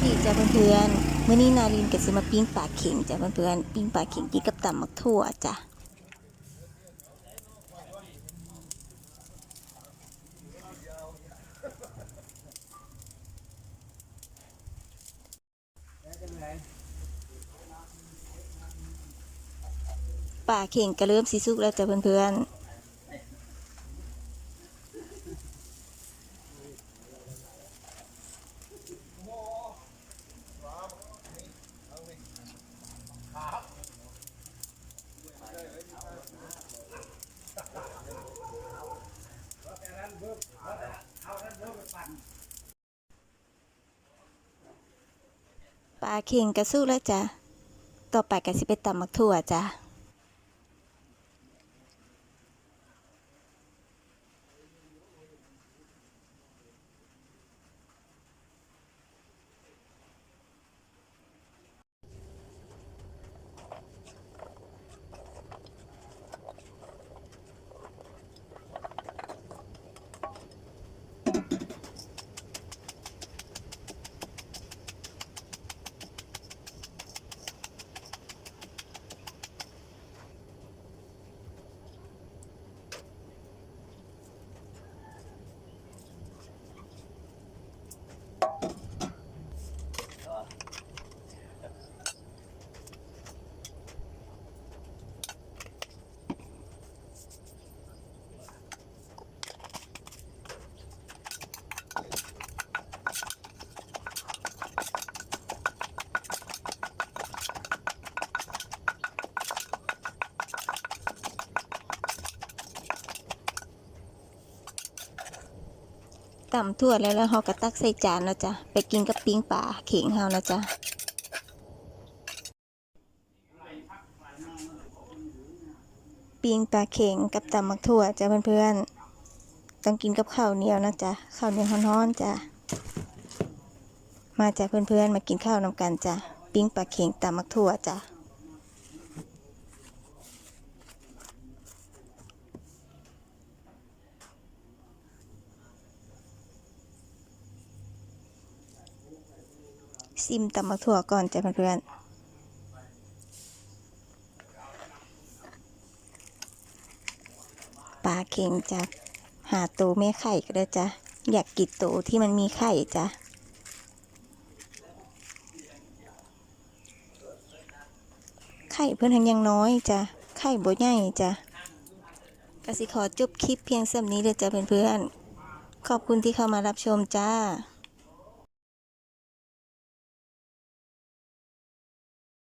วัสดีจ้าเพื่อนๆมื้อนี้นารินก็สิมาปิ้งปลาเข็งจ้าเพื่อนๆปิ้งปลาเข็งกินกับตำมักถั่วจ้ะปลาเข็งก็เริ่มสิสุกแล้วจ้ะเพื่อนๆ ปลาเข่งกระสู้แล้วจ้ะ ต่อไปก็สิไปตำมักถั่วจ้ะ ตำถั่วแล้วแล้วเฮาก็ตักใส่จานแล้วจ้ะไปกินกับปิ้งปลาเข่งเฮานะจ้ะปิ้งปลาเข่งกับตำมักถั่วจ้ะเพื่อนๆ ต้องกินกับข้าวเหนียวนะจ๊ะ ข้าวเหนียวร้อนๆจ้ะ มาจ้ะเพื่อนๆ มากินข้าวนำกันจ้ะ ปิ้งปลาเข่งตำมักถั่วจ้ะ ซิมตำมักถั่วก่อนจ้ะเพื่อนปลาเค็งจ้ะหาโตวแม่ไข่ก็ได้จ้ะอยากกินโตวที่มันมีไข่จ้ะไข่เพื่อนทังยังน้อยจ้ะไข่บ่ใหญ่จ้ะกสิขอจบคลิปเพียงเส่ำนี้เลยจ้ะเพื่อนๆขอบคุณที่เข้ามารับชมจ้า